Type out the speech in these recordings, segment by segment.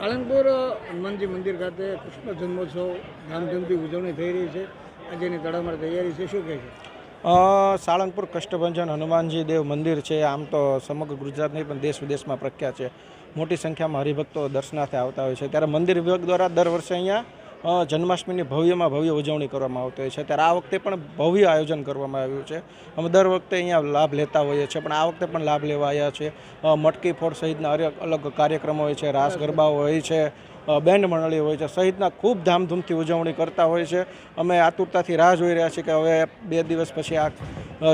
સાળંગપુર, હનુમાનજી મંદિર ખાતે કૃષ્ણ જન્મોત્સવ ધામધૂમથી ઉજવણી થઈ રહી છે. આજની તડામાર તૈયારી છે. શું કહે છે? સાળંગપુર કષ્ટભંજન હનુમાનજી દેવ મંદિર છે. આમ તો સમગ્ર ગુજરાત નહીં, પણ દેશ વિદેશમાં પ્રખ્યાત છે. મોટી સંખ્યામાં હરિભક્તો દર્શનાર્થે આવતા હોય છે. ત્યારે મંદિર વિભાગ દ્વારા દર વર્ષે અહીંયા જન્માષ્ટમીની ભવ્યમાં ભવ્ય ઉજવણી કરવામાં આવતી હોય છે. ત્યારે આ વખતે પણ ભવ્ય આયોજન કરવામાં આવ્યું છે. અમે દર વખતે અહીંયા લાભ લેતા હોઈએ છીએ પણ આ વખતે પણ લાભ લેવા આવ્યા છે મટકી ફોડ સહિતના અલગ અલગ કાર્યક્રમો હોય છે રાસ ગરબાઓ હોય છે બેન્ડ મંડળી હોય છે સહિતના ખૂબ ધામધૂમથી ઉજવણી કરતા હોય છે. અમે આતુરતાથી રાહ જોઈ રહ્યા છીએ કે હવે બે દિવસ પછી આ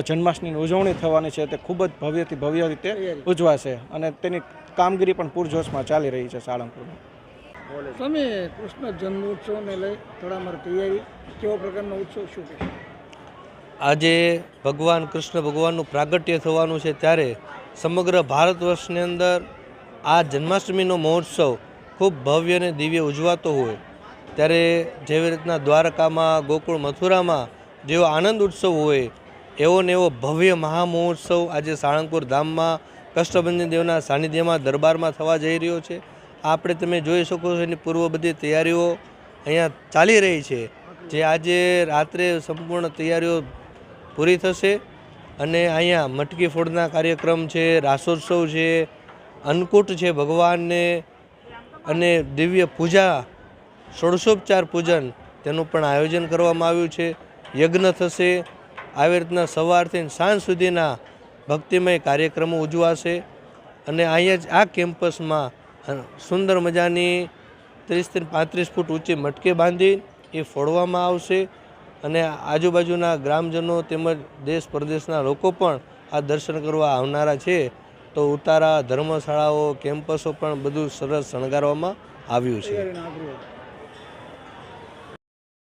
જન્માષ્ટમીની ઉજવણી થવાની છે. તે ખૂબ જ ભવ્યથી ભવ્ય રીતે ઉજવાશે અને તેની કામગીરી પણ પૂરજોશમાં ચાલી રહી છે સાળંગપુરમાં. સ્વામી કૃષ્ણ જન્મોત્સવને લઈ તડામાર તૈયારી. કેવો પ્રકારનો ઉત્સવ શું કહેશો આજે ભગવાન કૃષ્ણ ભગવાનનું પ્રાગટ્ય થવાનું છે ત્યારે સમગ્ર ભારત વર્ષની અંદર આ જન્માષ્ટમીનો મહોત્સવ ખૂબ ભવ્ય અને દિવ્ય ઉજવાતો હોય. ત્યારે જેવી રીતના દ્વારકામાં ગોકુળ મથુરામાં જેવો આનંદ ઉત્સવ હોય એવો ને એવો ભવ્ય મહામહોત્સવ આજે સાળંગપુર ધામમાં કષ્ટભંજન દેવના સાનિધ્યમાં દરબારમાં થવા જઈ રહ્યો છે. આપણે તમે જોઈ શકો છો એની પૂર્વ બધી તૈયારીઓ અહીંયા ચાલી રહી છે. જે આજે રાત્રે સંપૂર્ણ તૈયારીઓ પૂરી થશે અને અહીંયા મટકી ફોડના કાર્યક્રમ છે, રાસોત્સવ છે, અન્નકૂટ છે ભગવાનને અને દિવ્ય પૂજા, ષોડશોપચાર પૂજન તેનું પણ આયોજન કરવામાં આવ્યું છે. યજ્ઞ થશે. આવી રીતના સવારથી સાંજ સુધીના ભક્તિમય કાર્યક્રમો ઉજવાશે અને અહીંયા જ આ કેમ્પસમાં સુંદર મજાની ત્રીસથી પાંત્રીસ ફૂટ ઊંચી મટકી બાંધી એ ફોડવામાં આવશે અને આજુબાજુના ગ્રામજનો તેમજ દેશ પ્રદેશના લોકો પણ આ દર્શન કરવા આવનારા છે. તો ઉતારા ધર્મશાળાઓ, કેમ્પસો પણ બધું સરસ શણગારવામાં આવ્યું છે.